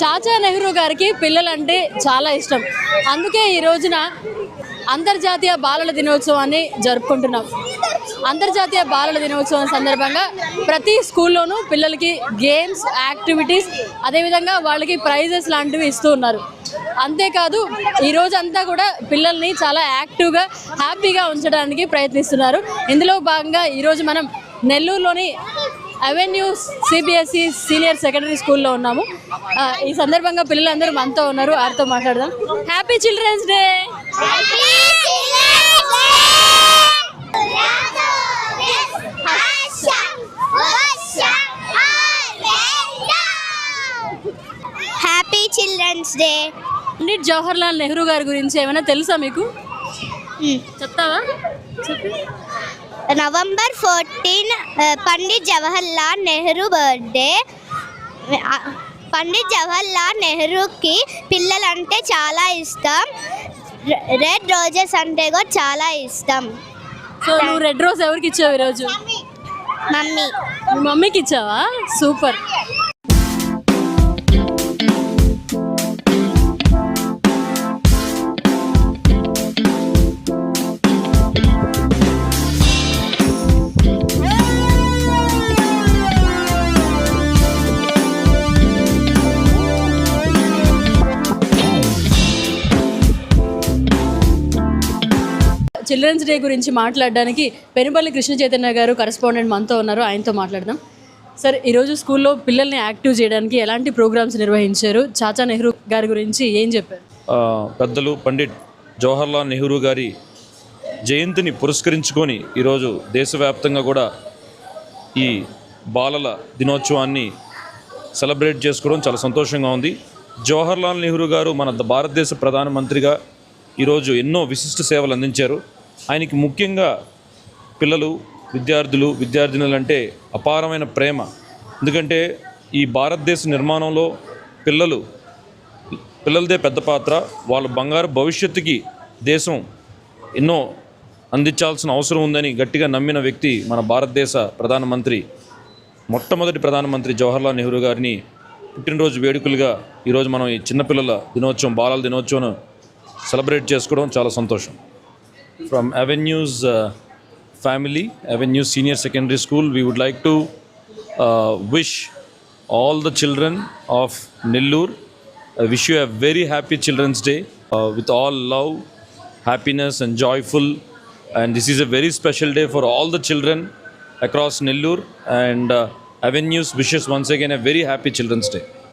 చాచా నెహ్రూ గారికి పిల్లలంటే చాలా ఇష్టం. అందుకే ఈ రోజున అంతర్జాతీయ బాలల దినోత్సవాన్ని జరుపుకుంటున్నాం. అంతర్జాతీయ బాలల దినోత్సవం సందర్భంగా ప్రతి స్కూల్లోనూ పిల్లలకి గేమ్స్ యాక్టివిటీస్ అదేవిధంగా వాళ్ళకి ప్రైజెస్ లాంటివి ఇస్తూ ఉన్నారు. అంతేకాదు ఈ అంతా కూడా పిల్లల్ని చాలా యాక్టివ్గా హ్యాపీగా ఉంచడానికి ప్రయత్నిస్తున్నారు. ఇందులో భాగంగా ఈరోజు మనం నెల్లూరులోని అవెన్యూ సిబిఎస్ఈ సీనియర్ సెకండరీ స్కూల్లో ఉన్నాము. ఈ సందర్భంగా పిల్లలందరూ మనతో ఉన్నారు వారితో మాట్లాడదాం. Happy children's day happy children's day Pandit Jawahar Lal Nehru గారి గురించి ఏమైనా తెలుసా మీకు? చెప్తావా? చెప్పు. November fourteen Pandit Jawahar Lal Nehru birthday Pandit Jawahar Lal నెహ్రూకి పిల్లలంటే చాలా ఇష్టం. రెడ్ రోజెస్ అంటే కూడా చాలా ఇష్టం. సో నువ్వు రెడ్ రోజ్ ఎవరికి ఇచ్చావు ఈరోజు? మమ్మీ. మమ్మీకి ఇచ్చావా? సూపర్. చిల్డ్రన్స్ డే గురించి మాట్లాడడానికి పెనుపల్లి కృష్ణ చైతన్య గారు కరెస్పాండెంట్ మనతో ఉన్నారు. ఆయనతో మాట్లాడదాం. సార్ ఈరోజు స్కూల్లో పిల్లల్ని యాక్టివ్ చేయడానికి ఎలాంటి ప్రోగ్రామ్స్ నిర్వహించారు? చాచా నెహ్రూ గారి గురించి ఏం చెప్పారు? పెద్దలు పండిట్ జవహర్లాల్ నెహ్రూ గారి జయంతిని పురస్కరించుకొని ఈరోజు దేశవ్యాప్తంగా కూడా ఈ బాలల దినోత్సవాన్ని సెలబ్రేట్ చేసుకోవడం చాలా సంతోషంగా ఉంది. జవహర్లాల్ నెహ్రూ గారు మన ద- భారతదేశ ప్రధానమంత్రిగా ఈరోజు ఎన్నో విశిష్ట సేవలు అందించారు. ఆయనకి ముఖ్యంగా పిల్లలు విద్యార్థులు విద్యార్థినులు అంటే అపారమైన ప్రేమ. ఎందుకంటే ఈ భారతదేశ నిర్మాణంలో పిల్లలు పిల్లలదే పెద్ద పాత్ర. వాళ్ళ బంగారు భవిష్యత్తుకి దేశం ఎన్నో అందించాల్సిన అవసరం ఉందని గట్టిగా నమ్మిన వ్యక్తి మన భారతదేశ ప్రధానమంత్రి మొట్టమొదటి ప్రధానమంత్రి జవహర్లాల్ నెహ్రూ గారిని పుట్టినరోజు వేడుకలుగా ఈరోజు మనం ఈ చిన్నపిల్లల దినోత్సవం బాలల దినోత్సవం సెలబ్రేట్ చేసుకోవడం చాలా సంతోషం. from Avenue's uh, family, Avenue Senior Secondary School. We would like to uh, wish all the children of Nellore, I wish you a very happy Children's Day uh, with all love, happiness and joyful. And this is a very special day for all the children across Nellore and uh, Avenues wishes once again a very happy Children's Day.